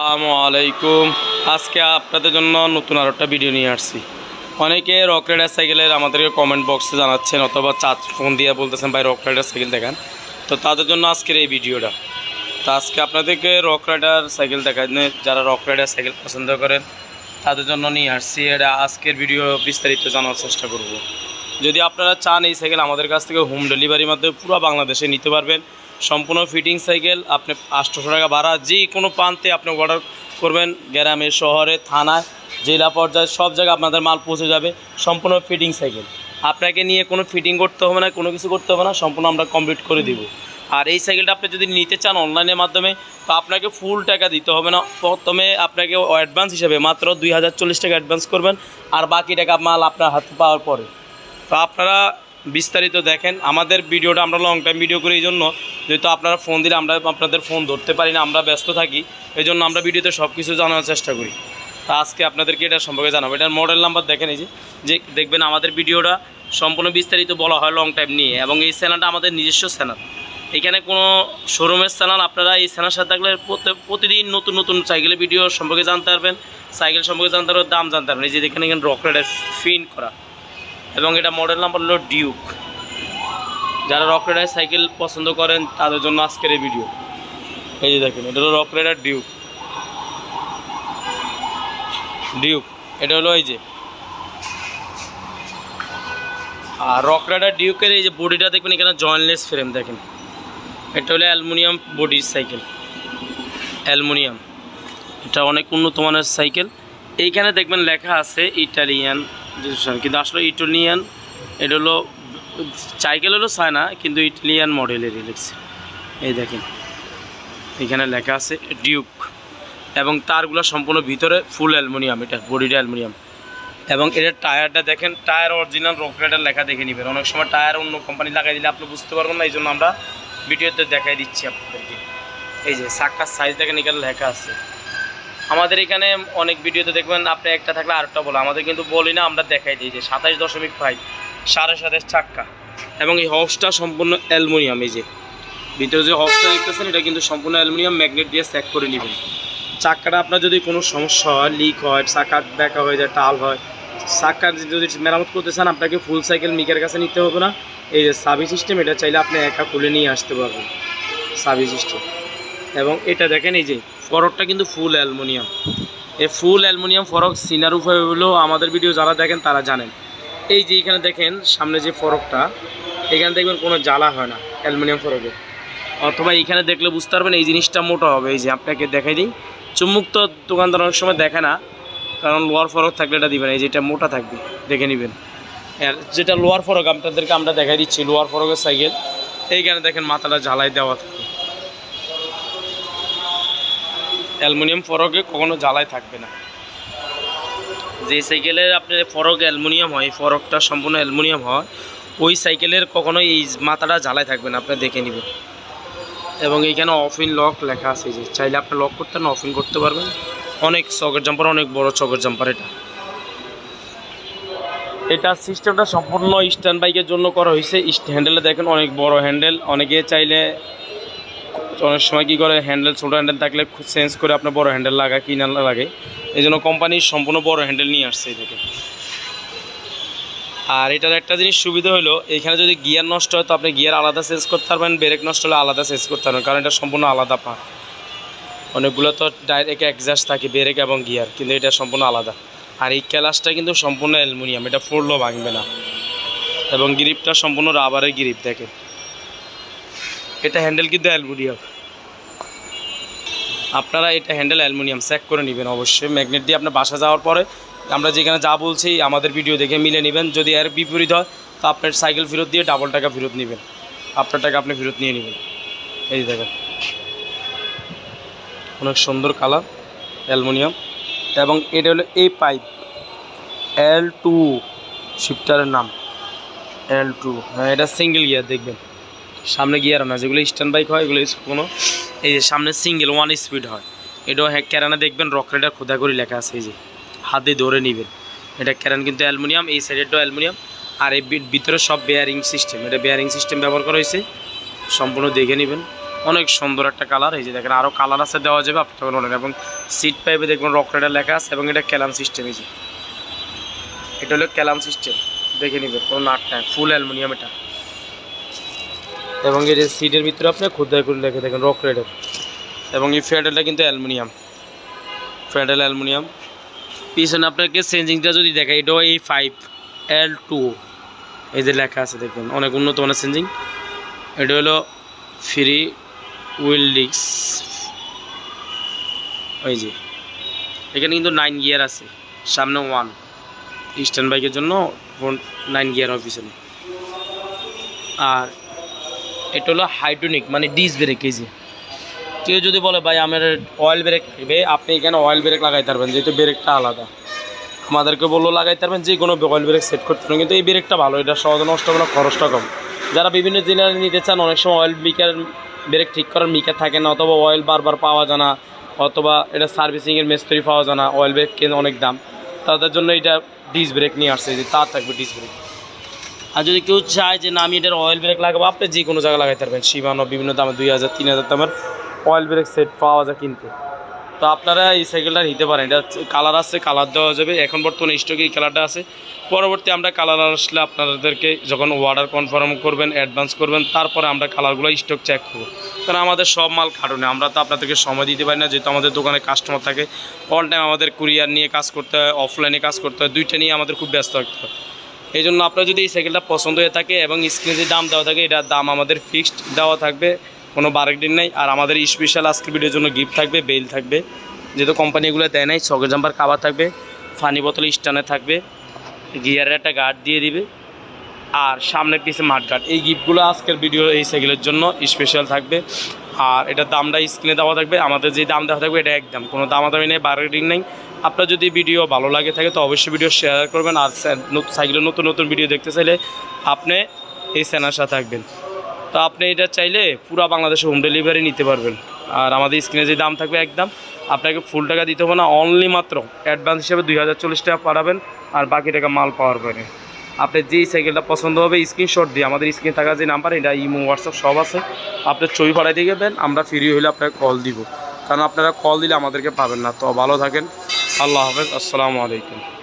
আসসালামু আলাইকুম। আজকে আপনাদের জন্য নতুন আরও একটা ভিডিও নিয়ে আসছি। অনেকে রক রাইডার সাইকেলের আমাদেরকে কমেন্ট বক্সে জানাচ্ছেন অথবা চার্জ ফোন দিয়ে বলতেছেন, ভাই রক রাইডার সাইকেল দেখান। তো তাদের জন্য আজকের এই ভিডিওটা তো আজকে আপনাদেরকে রক রাইডার সাইকেল দেখানো যারা রক রাইডার সাইকেল পছন্দ করেন, তাদের জন্য নিয়ে আসছি। এটা আজকের ভিডিও বিস্তারিত জানার চেষ্টা করব। যদি আপনারা চান এই সাইকেল আমাদের কাছ থেকে হোম ডেলিভারির মাধ্যমে পুরো বাংলাদেশে নিতে পারবেন সম্পূর্ণ ফিটিং সাইকেল আপনি আটশোশো টাকা ভাড়া যে কোনো প্রান্তে আপনি অর্ডার করবেন গ্রামে, শহরে, থানায়, জেলা পর্যায়ে, সব জায়গায় আপনাদের মাল পৌঁছে যাবে, সম্পূর্ণ ফিটিং সাইকেল আপনাকে নিয়ে কোনো ফিটিং করতে হবে না, কোনো কিছু করতে হবে না, সম্পূর্ণ আমরা কমপ্লিট করে দিব। আর এই সাইকেলটা আপনি যদি নিতে চান অনলাইনের মাধ্যমে, তো আপনাকে ফুল টাকা দিতে হবে না। প্রথমে আপনাকে অ্যাডভান্স হিসেবে মাত্র দুই হাজার চল্লিশ টাকা অ্যাডভান্স করবেন, আর বাকি টাকা মাল আপনার হাতে পাওয়ার পরে। তো আপনারা বিস্তারিত দেখেন। আমাদের ভিডিওটা আমরা লং টাইম ভিডিও করি এই জন্য যেহেতু আপনারা ফোন দিলে আমরা আপনাদের ফোন ধরতে পারি না, আমরা ব্যস্ত থাকি এই জন্য আমরা ভিডিওতে সব কিছু জানার চেষ্টা করি। তা আজকে আপনাদেরকে এটা সম্পর্কে জানাব। এটার মডেল নাম্বার দেখেন এই যে দেখবেন আমাদের ভিডিওটা সম্পূর্ণ বিস্তারিত বলা হয় লং টাইম নিয়ে, এবং এই চ্যানেলটা আমাদের নিজস্ব চ্যানেল এখানে কোনো শোরুমের চ্যানেল আপনারা এই চ্যানেলের সাথে থাকলে প্রতিদিন নতুন নতুন সাইকেলের ভিডিও সম্পর্কে জানতে পারবেন, সাইকেল সম্পর্কে জানতে পারবেন, দাম জানতে পারবেন। এই যে দেখেন এখানে রক রাইডার ফিন করা। এবং এটা মডেল নাম্বার হলো ডিউক যারা রক রাইডার সাইকেল পছন্দ করেন, তাদের জন্য আজকের এই ভিডিও এই যে দেখেন, এটা হলো রক রাইডার ডিউক ডিউক এটা হলো এই যে। আর রক রাইডার ডিউকের এই যে বডিটা দেখবেন, এখানে জয়েন্টলেস ফ্রেম দেখেন। এটা হলো অ্যালুমিনিয়াম বডির সাইকেল অ্যালুমিনিয়াম। এটা অনেক উন্নত মানের সাইকেল এইখানে দেখবেন লেখা আছে ইটালিয়ান কিন্তু আসলে ইটালিয়ান এটা হলো সাইকেল হলো চায়না কিন্তু ইটালিয়ান মডেলেরই লিখছে এই দেখেন, এখানে লেখা আছে ডিউক এবং তারগুলো সম্পূর্ণ ভিতরে ফুল অ্যালুমিনিয়াম এটা বডিটা অ্যালুমিনিয়াম এবং এটার টায়ারটা দেখেন টায়ার অরিজিনাল রকরেটার লেখা দেখে নেবেন। অনেক সময় টায়ার অন্য কোম্পানি লাগাই দিলে আপনি বুঝতে পারবেন না এই জন্য আমরা ভিডিওতে দেখাই দিচ্ছি আপনাদেরকে। এই যে চাক্কার সাইজ দেখেন, এখানে লেখা আছে। আমাদের এখানে অনেক ভিডিওতে দেখবেন আপনি একটা থাকলে আরেকটা বলো। আমাদের কিন্তু বলি না, আমরা দেখাই দিই যে সাতাইশ দশমিক ফাইভ সাড়ে সাতাশ চাক্কা। এবং এই হবসটা সম্পূর্ণ অ্যালুমিনিয়াম, এই যে ভিতরে যে হবসটা দেখতেছেন, এটা কিন্তু সম্পূর্ণ অ্যালুমিনিয়াম, ম্যাগনেট দিয়ে স্যাক করে নেবেন। চাক্কাটা আপনার যদি কোনো সমস্যা হয় লিক হয়, চাকা ব্যাকা হয়ে যায়, টাল হয় চাক্কার যদি মেরামত করতে চান, আপনাকে ফুল সাইকেল মিকের কাছে নিতে হবে না। এই যে সাবি সিস্টেম এটা চাইলে আপনি একা খুলে নিয়ে আসতে পারবেন। সাবি সিস্টেম এবং এটা দেখেন এই যে ফরকটা কিন্তু ফুল অ্যালুমিনিয়াম এই ফুল অ্যালুমিনিয়াম ফরক সিনার উপায় হলো আমাদের ভিডিও যারা দেখেন তারা জানেন। এই যে এখানে দেখেন, সামনে যে ফরকটা এখানে দেখবেন কোনো জ্বালা হয় না অ্যালুমিনিয়াম ফরকে অথবা এখানে দেখলে বুঝতে পারবেন এই জিনিসটা মোটা হবে। এই যে আপনাকে দেখাই দিই। চুম্বুক তো দোকানদার অনেক সময় দেখে না, কারণ লোয়ার ফরক থাকলে এটা দিবেন এই যেটা মোটা থাকবে, দেখে নেবেন। আর যেটা লোয়ার ফরক আপনাদেরকে আমরা দেখাই দিচ্ছি লোয়ার ফরকের সাইকেল এইখানে দেখেন মাথাটা জ্বালাই দেওয়া থাকে। অ্যালুমিনিয়াম ফরকে কখনো জ্বালাই থাকবে না। যে সাইকেলের আপনার ফরক অ্যালুমিনিয়াম হয় ফরকটা সম্পূর্ণ অ্যালুমিনিয়াম হয়, ওই সাইকেলের কখনো এই মাথাটা জ্বালাই থাকবে না, আপনি দেখে নেবেন। এবং এইখানে অফ ইন লক লেখা আছে যে, চাইলে আপনি লক করতে না অফ ইন করতে পারবেন। অনেক চকের জাম্পার, অনেক বড় চকের জাম্পার এটা। এটা সিস্টেমটা সম্পূর্ণ স্ট্যান্ড বাইকের জন্য করা হয়েছে। হ্যান্ডেলে দেখেন, অনেক বড় হ্যান্ডেল অনেকে চাইলে অনেক সময় কী করে হ্যান্ডেল ছোটো হ্যান্ডেল থাকলে চেঞ্জ করে আপনার বড় হ্যান্ডেল লাগায় কি না লাগে। এই জন্য কোম্পানি সম্পূর্ণ বড় হ্যান্ডেল নিয়ে আসছে এটাকে আর এটার একটা জিনিস সুবিধা হলো, এখানে যদি গিয়ার নষ্ট হয়, তো আপনি গিয়ার আলাদা চেঞ্জ করতে পারবেন ব্রেক নষ্ট হলে আলাদা চেঞ্জ করতে পারবেন, কারণ এটা সম্পূর্ণ আলাদা পা অনেকগুলো তো ডাইরেক্ট একজাস্ট থাকে ব্রেক এবং গিয়ার কিন্তু এটা সম্পূর্ণ আলাদা। আর এই ক্যালাসটা কিন্তু সম্পূর্ণ অ্যালুমিনিয়াম, এটা ফুলও ভাঙবে না। এবং গ্রিপটা সম্পূর্ণ রাবারের গ্রিপ দেখে এটা হ্যান্ডেল কিন্তু অ্যালুমিনিয়াম। আপনারা এটা হ্যান্ডেল অ্যালুমিনিয়াম চেক করে নেবেন অবশ্যই। ম্যাগনেট দিয়ে আপনার বাসা যাওয়ার পরে আমরা যেখানে যা বলছি, আমাদের ভিডিও দেখে মিলে নেবেন। যদি এর বিপরীত হয়, তো আপনার সাইকেল ফেরত দিয়ে ডাবল টাকা ফেরত নেবেন। আপনার টাকা আপনি ফেরত নিয়ে নেবেন। এই দেখেন। অনেক সুন্দর কালার অ্যালুমিনিয়াম। এবং এটা হলো এই পাইপ। এল টু শিফটারের নাম। এল টু হ্যাঁ এটা সিঙ্গেল গিয়ার দেখবেন। সামনে গিয়ার না, যেগুলো স্ট্যান্ড বাইক হয়, এগুলো কোনো এই যে সামনে সিঙ্গেল ওয়ান স্পিড হয়। এটাও হ্যাঁ ক্যারানে দেখবেন রকরেটা খোদা করে লেখা আছে, এই যে। হাতে ধরে নেবেন। এটা ক্যারান কিন্তু অ্যালুমিনিয়াম, এই সাইডেরটাও অ্যালুমিনিয়াম। আর এই ভিতরে সব বেয়ারিং সিস্টেম এটা বেয়ারিং সিস্টেম ব্যবহার করা হয়েছে। সম্পূর্ণ দেখে নেবেন। অনেক সুন্দর একটা কালার এই যে দেখেন আরও কালার আছে, দেওয়া যাবে, আপনি তখন নেন এবং সিট পাইপে দেখবেন রক রাইডার লেখা আছে, এবং এটা ক্যালাম সিস্টেম এই যে। এটা হলো ক্যালাম সিস্টেম দেখে নিবেন, কোনো নাট নাই ফুল অ্যালুমিনিয়াম এটা। এবং যে সিটের ভিতরে আপনি খুদাই করে লেখে দেখেন রক রাইডার এবং এই ফ্যাডেলটা কিন্তু অ্যালুমিনিয়াম। ফ্যাডেল অ্যালুমিনিয়াম। পিছনে আপনাকে চেঞ্জিংটা যদি দেখাই, এটাও এই ফাইভ এল টু এই যে লেখা আছে, দেখবেন, অনেক উন্নত মানের চেঞ্জিং এটা হলো ফ্রি উইল ডিক্স ওই যে, এখানে কিন্তু নাইন গিয়ার আছে। সামনে ওয়ান ইস্টার্ন বাইকের জন্য নাইন গিয়ার হবে পিছনে। আর এটা হলো হাইড্রোনিক মানে ডিস ব্রেক এই যে। কেউ যদি বলে, ভাই, আমার অয়েল ব্রেক লাগবে আপনি এখানে অয়েল ব্রেক লাগাইতে পারবেন, যেহেতু ব্রেকটা আলাদা। আমাদেরকে বলল, লাগাইতে পারবেন, যে কোনো অয়েল ব্রেক সেট করতে পারবেন, কিন্তু এই ব্রেকটা ভালো, এটা সহজে নষ্ট হবে না, খরচটা কম। যারা বিভিন্ন জেলায় নিতে চান, অনেক সময় অয়েল মিকার ব্রেক ঠিক করার মিকার থাকে না, অথবা অয়েল বারবার পাওয়া যায় না, অথবা এটা সার্ভিসিংয়ের মিস্ত্রি পাওয়া যায় না অয়েল ব্রেক কেন অনেক দাম। তাদের জন্য এটা ডিস ব্রেক নিয়ে আসছে যে, তার থাকবে ডিস ব্রেক আর যদি কেউ চায় যে না, আমি এটার অয়েল ব্রেক লাগাবো, আপনি যে কোনো জায়গায় লাগাইতে পারবেন। সীমানো বিভিন্ন দামে দুই হাজার, তিন হাজার দামের অয়েল ব্রেক সেট পাওয়া যায় কিনতে। তো আপনারা এই সাইকেলটা নিতে পারেন। এটা কালার আছে কালার দেওয়া যাবে। এখন বর্তমানে স্টকে এই কালারটা আছে। পরবর্তী আমরা কালার আসলে আপনাদেরকে যখন অর্ডার কনফার্ম করবেন অ্যাডভান্স করবেন, তারপরে আমরা কালারগুলো স্টক চেক করব। কারণ আমাদের সব মাল কাটনে আমরা তো আপনাদেরকে সময় দিতে পারি না। যেহেতু আমাদের দোকানে কাস্টমার থাকে অল টাইম আমাদের কুরিয়ার নিয়ে কাজ করতে হয় অফলাইনে কাজ করতে হয়, দুইটা নিয়ে আমাদের খুব ব্যস্ত থাকতে হয়। এই জন্য আপনার যদি এই সাইকেলটা পছন্দ হয়ে থাকে এবং স্ক্রিনে যে দাম দেওয়া থাকে এটার দাম আমাদের ফিক্সড দেওয়া থাকবে, কোনো বারেকদিন নেই। আর আমাদের স্পেশাল আজকের ভিডিওর জন্য গিফট থাকবে বেল থাকবে। যেহেতু কোম্পানিগুলো দেয় নাই চকের জাম্পার কাবার থাকবে ফানি বোতল স্টানে থাকবে গিয়ারের একটা গার্ড দিয়ে দিবে, আর সামনে পিছে মাঠ গার্ড এই গিফটগুলো আজকের ভিডিও এই সাইকেলের জন্য স্পেশাল থাকবে। আর এটার দামটা স্ক্রিনে দেওয়া থাকবে। আমাদের যে দাম দেওয়া থাকবে, এটা একদম। কোনো দামাদামি নেই বার্গেনিং নেই। আপনার যদি ভিডিও ভালো লাগে থাকে, তো অবশ্যই ভিডিও শেয়ার করবেন। আর সাইকেলের নতুন নতুন ভিডিও দেখতে চাইলে আপনি এই চ্যানেলের সাথে থাকবেন। তো আপনি এটা চাইলে পুরো বাংলাদেশে হোম ডেলিভারি নিতে পারবেন। আর আমাদের স্ক্রিনে যে দাম থাকবে, একদম। আপনাকে ফুল টাকা দিতে হবে না অনলি মাত্র অ্যাডভান্স হিসেবে দুই হাজার চল্লিশ টাকা পাঠাবেন। আর বাকি টাকা মাল পাওয়ার পরে। আপনি যেই সাইকেলটা পছন্দ হবে স্ক্রিনশট দিয়ে আমাদের স্ক্রিনে থাকা যে নাম্বার এটা ইমো হোয়াটসঅ্যাপ সব আছে। আপনার ছবি পাঠাই দিয়ে দেন আমরা ফ্রি হলে আপনাকে কল দিব। কারণ আপনারা কল দিলে আমাদেরকে পাবেন না। তো ভালো থাকেন। আল্লাহ হাফেজ। আসসালামু আলাইকুম।